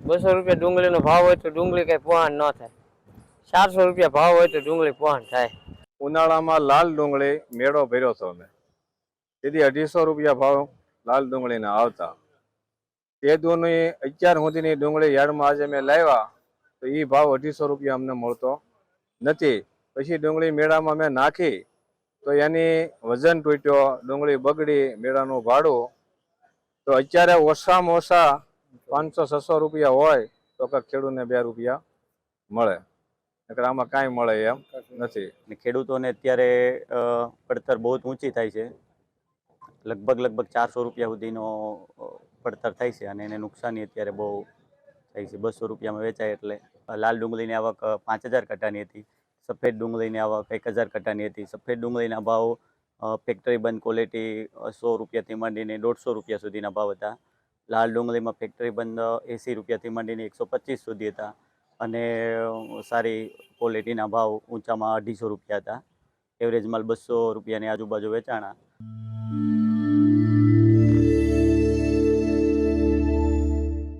બસો રૂપિયા ડુંગળીનો ભાવ હોય તો ડુંગળી કઈ પોહાણ ન થાય. ચારસો રૂપિયા ભાવ હોય તો ડુંગળી પોહાણ થાય. ઉનાળામાં લાલ ડુંગળી મેળો ભર્યો હતો અમે. તેથી અઢીસો રૂપિયા ભાવ લાલ ડુંગળીના આવતા. તે દોની અત્યાર સુધીની ડુંગળી યાર્ડમાં આજે મેં લાવ્યા, તો એ ભાવ અઢીસો રૂપિયા અમને મળતો નથી. પછી ડુંગળી મેળામાં મેં નાખી, તો એની વજન તૂટ્યો, ડુંગળી બગડી, મેળાનું ભાડું. તો અત્યારે ઓછામાં ઓછા પાંચસો, છસો રૂપિયા હોય તો કાંઈક ખેડૂતને બે રૂપિયા મળે. નકર આમાં કાંઈ મળે એમ નથી. ખેડૂતોને અત્યારે પડતર બહુ ઊંચી થાય છે. લગભગ લગભગ ચારસો રૂપિયા સુધીનો પડતર થાય છે અને એને નુકસાની અત્યારે બહુ થાય છે. બસો રૂપિયામાં વેચાય એટલે લાલ ડુંગળીની આવક પાંચ હજાર કટ્ટાની હતી. સફેદ ડુંગળીની આવક એક હજાર કટ્ટાની હતી. સફેદ ડુંગળીના ભાવ ફેક્ટરી બંધ ક્વોલિટી સો રૂપિયાથી માંડીને દોઢસો રૂપિયા સુધીના ભાવ હતા. લાલ ડુંગળીમાં ફેક્ટરી બંધ, એંસી રૂપિયાથી માંડીને એકસો પચીસ સુધી હતા. અને સારી ક્વોલિટીના ભાવ ઊંચામાં અઢીસો રૂપિયા હતા. એવરેજ માલ બસો રૂપિયાની આજુબાજુ વેચાણા.